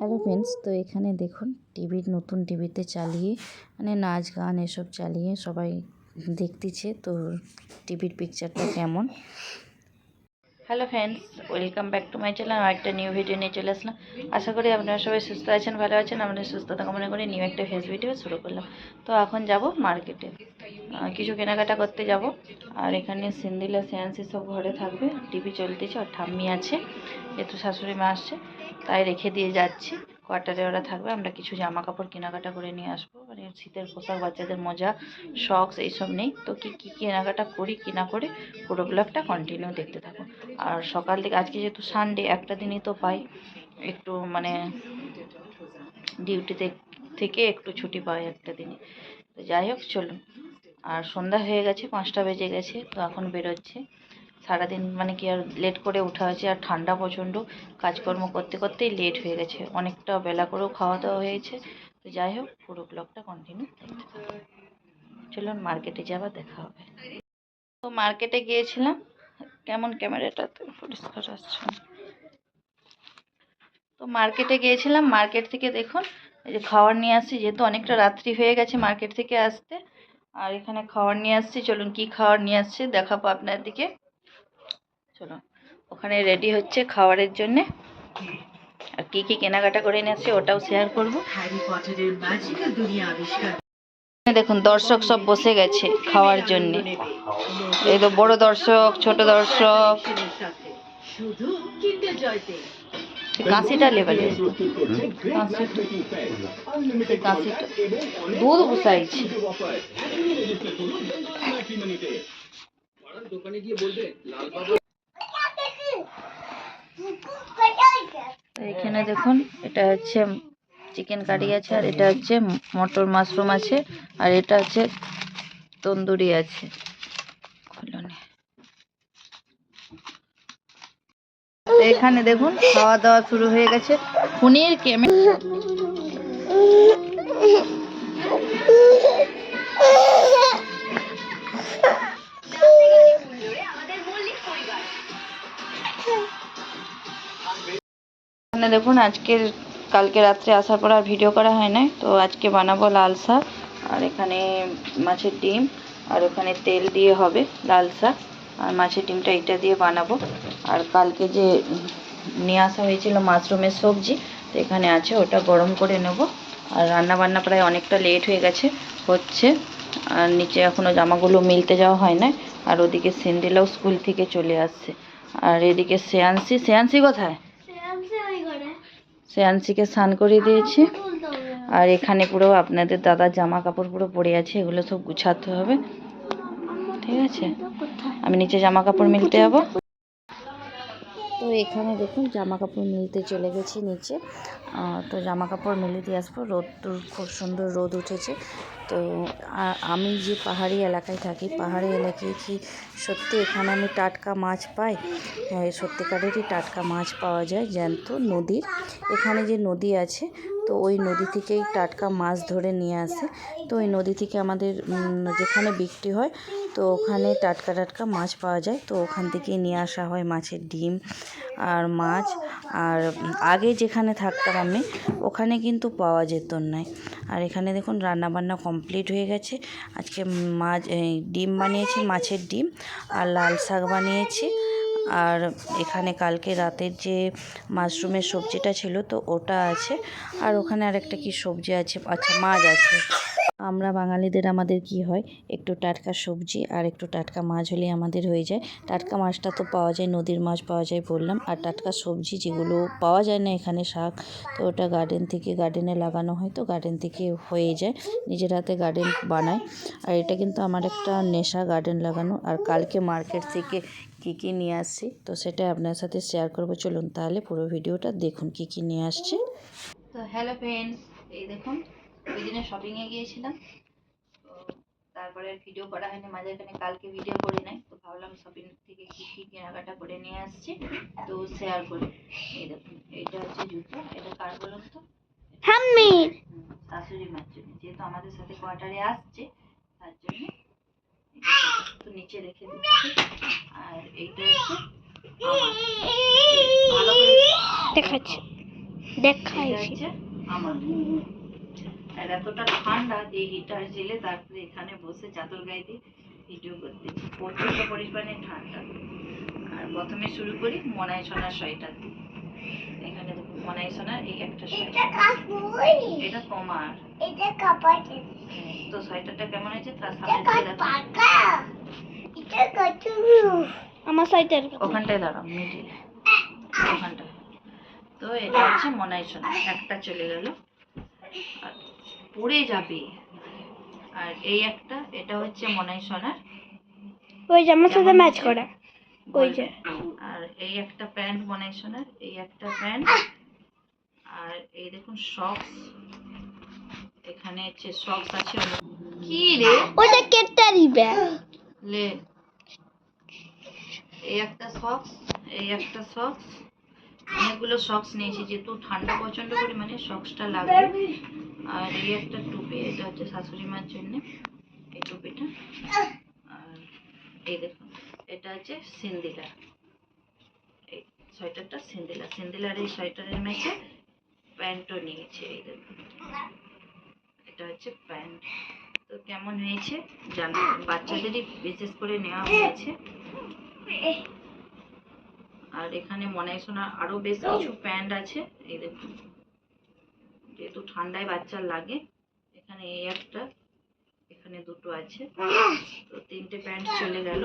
Hello friends, তো এখানে দেখুন টিভির নতুন টিভিতে চালিয়ে মানে নাচ গান এসব চালিয়ে সবাই দেখতেছে, তো টিভির পিকচারটা কেমন? Hello friends, welcome back to my channel আর একটা নিউ ভিডিও নিয়ে চলে আসলাম। আশা করি আপনারা সবাই সুস্থ আছেন, ভালো আছেন আমাদের সুস্থতা কামনা করে, নিউ একটা ফেস ভিডিও শুরু করলাম। তো এখন যাব মার্কেটে। কিছু কেনাকাটা করতে যাব। আর এখানে সিন্দিলা সেন্সি সব ঘরে থাকবে, টিভি চলতেছে আর ঠাম্মি আছে, যেহেতু শাশুড়ি মা আসছে, তাই রেখে দিয়ে যাচ্ছি। কোয়ার্টারে ওরা থাকবে, আমরা কিছু জামা কাপড় কেনাকাটা করে নিয়ে আসব। মানে শীতের পোশাক, বাচ্চাদের মজা শখস এইসব নেই। তো কি, কী কেনাকাটা করি কিনা করে, পুরো ব্লগটা কন্টিনিউ দেখতে থাকো। আর সকাল থেকে, আজকে যেহেতু সানডে একটা দিনই তো পাই। একটু মানে ডিউটিতে থেকে একটু ছুটি পাই একটা দিনে। তো যাই হোক, চলুন। আর সন্ধ্যা হয়ে গেছে, পাঁচটা বেজে গেছে, তো এখন বেরোচ্ছে। সারাদিন মানে কি আর লেট করে উঠা হয়েছে, আর ঠান্ডা প্রচণ্ড। কাজকর্ম করতে করতেই লেট হয়ে গেছে। অনেকটা বেলা করেও খাওয়া দাওয়া হয়েছে। তো যাই হোক, পুরো ব্লগটা কন্টিনিউ চলুন মার্কেটে যাবার দেখা হবে। তো মার্কেটে গিয়েছিলাম। কেমন ক্যামেরাটা তো পরিষ্কার আসছে তো মার্কেটে গিয়েছিলাম মার্কেট থেকে দেখুন, এই যে খাবার নিয়ে আসছি, যেহেতু অনেকটা রাত্রি হয়ে গেছে মার্কেট থেকে আসতে, আর এখানে খাবার নিয়ে আসছি, চলুন কি খাবার নিয়ে আসছি দেখাবো আপনার দিকে। চলুন, ওখানে রেডি হচ্ছে খাবারের জন্যে। আর কি কি কেনাকাটা করে নিয়ে আসছি ওটাও শেয়ার করব। দেখুন, দর্শক সব বসে গেছে খাওয়ার জন্য। এই তো বড় দর্শক, ছোট দর্শক। কাশিটা কাশিটা দুধ বসাইছি। এখানে দেখুন, এটা হচ্ছে চিকেন কারি আছে, আর এটা হচ্ছে মটর মাশরুম আছে, আর এটা হচ্ছে তন্দুরি আছে। এখানে দেখুন খাওয়া দাওয়া শুরু হয়ে গেছে। খুনির কেমে দেখুন, আজকের কালকে রাত্রে আসার পর আর ভিডিও করা হয় নাই। তো আজকে বানাবো লাল শাক, আর এখানে মাছের ডিম, আর ওখানে তেল দিয়ে হবে লাল শাক, আর মাছের ডিমটা এটা দিয়ে বানাবো। আর কালকে যে নিয়ে আসা হয়েছিল মাশরুমের সবজি, তো এখানে আছে, ওটা গরম করে নেব। আর রান্না বান্না প্রায় অনেকটা লেট হয়ে গেছে, হচ্ছে। আর নিচে এখনও জামাগুলো মিলতে যাওয়া হয় না আর ওদিকে সিন্দিলাও স্কুল থেকে চলে আসছে। আর এদিকে শ্রেয়াংশী শ্রেয়াংশী কোথায়? শ্রেয়াংশীকে স্নান করিয়ে দিয়েছি। আর এখানে পুরো আপনাদের দাদার জামা কাপড় পুরো পড়ে আছে, এগুলো সব গুছাতে হবে। ঠিক আছে? আমি নিচে জামা কাপড় মিলতে যাব। তো এখানে দেখুন জামা কাপড় মিলতে চলে গেছি নিচে। তো জামা কাপড় মেলে দিয়ে আসব। রোদ তো খুব সুন্দর রোদ উঠেছে। তো আমি যে পাহাড়ি এলাকায় থাকি, পাহাড়ি এলাকায় কি সত্যি এখানে আমি টাটকা মাছ পাই? হ্যাঁ সত্যিকারেরই টাটকা মাছ পাওয়া যায় জ্যান্ত নদীর। এখানে যে নদী আছে তো ওই নদী থেকেই টাটকা মাছ ধরে নিয়ে আসে। তো ওই নদী থেকে আমাদের যেখানে বিক্রি হয়, তো ওখানে টাটকা টাটকা মাছ পাওয়া যায়। তো ওখান থেকেই নিয়ে আসা হয় মাছের ডিম আর মাছ। আর আগে যেখানে থাকতাম আমি, ওখানে কিন্তু পাওয়া যেত না আর এখানে দেখুন রান্না বান্না কমপ্লিট হয়ে গেছে। আজকে মাছ ডিম বানিয়েছি, মাছের ডিম আর লাল শাক বানিয়েছি। আর এখানে কালকে রাতের যে মাশরুমের সবজিটা ছিল তো ওটা আছে। আর ওখানে আর একটা কি সবজি আছে? আচ্ছা মাছ আছে। আমরা বাঙালিদের আমাদের কি হয়? একটু টাটকা সবজি আর একটু টাটকা মাছ হলে আমাদের হয়ে যায়। টাটকা মাছটা তো পাওয়া যায়, নদীর মাছ পাওয়া যায় বললাম। আর টাটকা সবজি যেগুলো পাওয়া যায় না এখানে শাক, তো ওটা গার্ডেন থেকে গার্ডেনে লাগানো হয়, তো গার্ডেন থেকে হয়ে যায়। নিজের হাতে গার্ডেন বানায়। আর এটা কিন্তু আমার একটা নেশা গার্ডেন লাগানো। আর কালকে মার্কেট থেকে কী কী নিয়ে আসছি, তো সেটা আপনার সাথে শেয়ার করব। চলুন তাহলে পুরো ভিডিওটা দেখুন কী কী নিয়ে আসছে। তো হ্যালো ফ্রেন্ডস এই দেখুন ওই দিনে শপিংয়ে গিয়েছিলাম। তো তারপরে আর ভিডিও করা হয়নি। মাঝখানে কালকে ভিডিও করি নাই। তো ভাবলাম শপিং থেকে কী কী কেনাকাটা করে নিয়ে আসছি। তো শেয়ার করি। এই দেখুন এইটা হচ্ছে জুতো। এটা কার বলুন তো? শাশুড়ি মার জন্য যেহেতু আমাদের সাথে কোয়ার্টারে আসছে তার জন্য এটা একটু নিচে রেখে দিচ্ছি। আর এইটা হচ্ছে দেখাচ্ছি। এটা আমার। আর এতটা ঠান্ডা যে হিটার জেলে তারপরে এখানে বসে চাদর গায়ে দিয়ে ভিডিও করতেছি প্রচণ্ড পরিমাণে ঠান্ডা। আর প্রথমে শুরু করি মনাই সোনার সোয়েটার দিয়ে। এখানে দেখুন মনাই সোনার এই একটা সোয়েটার। এটা তোমার হ্যাঁ, তো সোয়েটারটা কেমন হয়েছে? তার সামনে আমার সাইডের ওখানটায় দাঁড়াও মিডিল ওখানটায়। তো এটা হচ্ছে মনাই সোনা একটা চলে গেল। আর পড়ে যাবে। আর এই একটা এটা হচ্ছে মনাই সোনার। ওই যে আমার সাথে ম্যাচ করা। ওই যে। আর এই একটা প্যান্ট মনাই সোনার এই একটা প্যান্ট। আর এই দেখুন সক্স এখানে হচ্ছে সক্স আছে কি রে? ওটা কেটে দিবে। লে। এই একটা সক্স এই একটা সক্স অনেকগুলো সক্স নিয়েছি যেহেতু ঠান্ডা প্রচণ্ড পরিমাণে সক্সটা লাগবে। আর এই একটা টুপি, এটা হচ্ছে শাশুড়ি মার জন্য, এই টুপিটা। আর এই দেখুন, এটা হচ্ছে সিন্দিলা। এই সোয়েটারটা সিন্দিলা। সিন্দিলার এই সোয়েটারের ম্যাচে প্যান্টও নিয়েছে, এই দেখুন। এটা হচ্ছে প্যান্ট। তো কেমন হয়েছে জানাবেন বাচ্চাদেরই বিশেষ করে নেওয়া হয়েছে। আর এখানে মনে হয় সোনার আরও বেশ কিছু প্যান্ট আছে, এই দেখুন। ঠান্ডায় বাচ্চার লাগে। এখানে এই একটা, এখানে দুটো আছে। তো তিনটে প্যান্ট চলে গেল।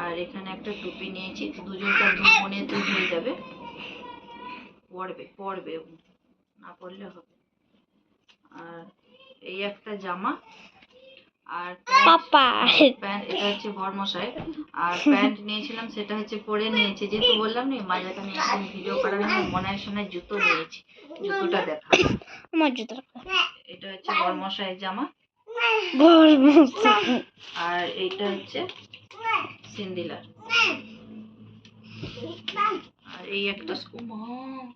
আর এখানে একটা টুপি নিয়েছি। দুজনটা দু তো দুই হয়ে যাবে। পড়বে পড়বে না পড়লে হবে আর এই একটা জামা। আর পাপা। প্যান্ট এটা হচ্ছে বর্মশাই। আর প্যান্ট নিয়েছিলাম সেটা হচ্ছে পরে নিয়েছি। যেহেতু বললাম না মাঝে আমি ভিডিও করার জন্য মনে শোনায় জুতো নিয়েছি। জুতোটা দেখা আমার জুতো এটা হচ্ছে বর্মশাইয়ের জামা। আর এইটা হচ্ছে সিন্দিলার আর এই একটা স্কু- মা বাবা।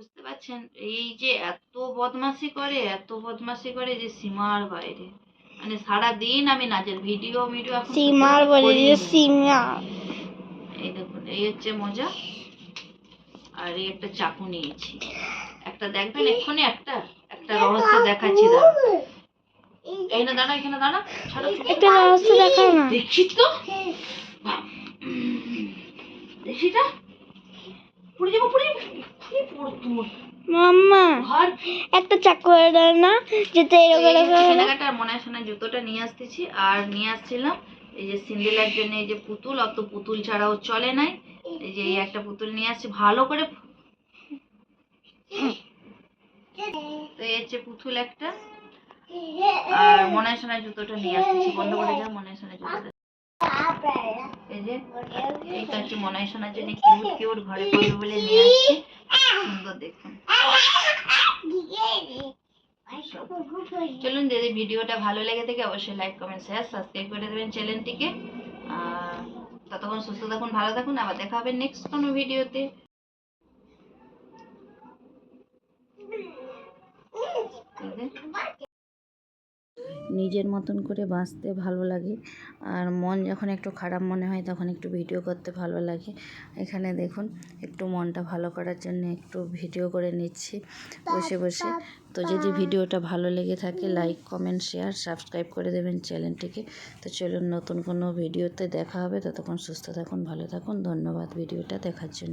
বুঝতে পারছেন? এই যে এত বদমাশি করে এত বদমাশি করে যে সীমার বাইরে। মানে সারা দিন আমি নাচের ভিডিও ভিডিও এখন সীমার বলে যে সীমা। এই দেখুন এই হচ্ছে মজা আর এই একটা চাকু নিয়েছি। একটা দেখবেন এক্ষুনি একটা একটা রহস্য দেখাচ্ছি দাঁড়া এই না দাঁড়া এখানে দাঁড়া একটা রহস্য দেখাও না। দেখছি তো। দেখি না পড়ে যাব পড়ে মাম্মা একটা চাকু দেয় না যেতে এরকম এরকম এরকম। মনে হয় শোনা জুতোটা নিয়ে আসতেছি আর নিয়ে আসছিলাম এই যে সিন্দিলার জন্য এই যে পুতুল অত পুতুল ছাড়াও চলে নাই। এই যে এই একটা পুতুল নিয়ে আসছি ভালো করে তো এই হচ্ছে পুতুল একটা। আর মনে হয় শোনা জুতোটা নিয়ে আসতেছি বন্ধ করে যাও মনে হয় শোনা জুতোটা। এই যে এইটা হচ্ছে শোনার জন্য কিউট কিউট ঘরে পড়বে বলে নিয়ে আসছি। সুন্দর দেখুন। চলুন যদি ভিডিওটা ভালো লেগে থাকে অবশ্যই লাইক কমেন্ট শেয়ার সাবস্ক্রাইব করে দেবেন চ্যানেলটিকে আর ততক্ষণ সুস্থ থাকুন ভালো থাকুন। আবার দেখা হবে নেক্সট কোনো ভিডিওতে। নিজের মতন করে বাঁচতে ভালো লাগে। আর মন যখন একটু খারাপ মনে হয়, তখন একটু ভিডিও করতে ভালো লাগে। এখানে দেখুন, একটু মনটা ভালো করার জন্য একটু ভিডিও করে নিচ্ছি বসে বসে। তো যদি ভিডিওটা ভালো লেগে থাকে, লাইক, কমেন্ট, শেয়ার, সাবস্ক্রাইব করে দেবেন চ্যানেলটিকে। তো চলুন নতুন কোনো ভিডিওতে দেখা হবে। ততক্ষণ সুস্থ থাকুন, ভালো থাকুন। ধন্যবাদ ভিডিওটা দেখার জন্য।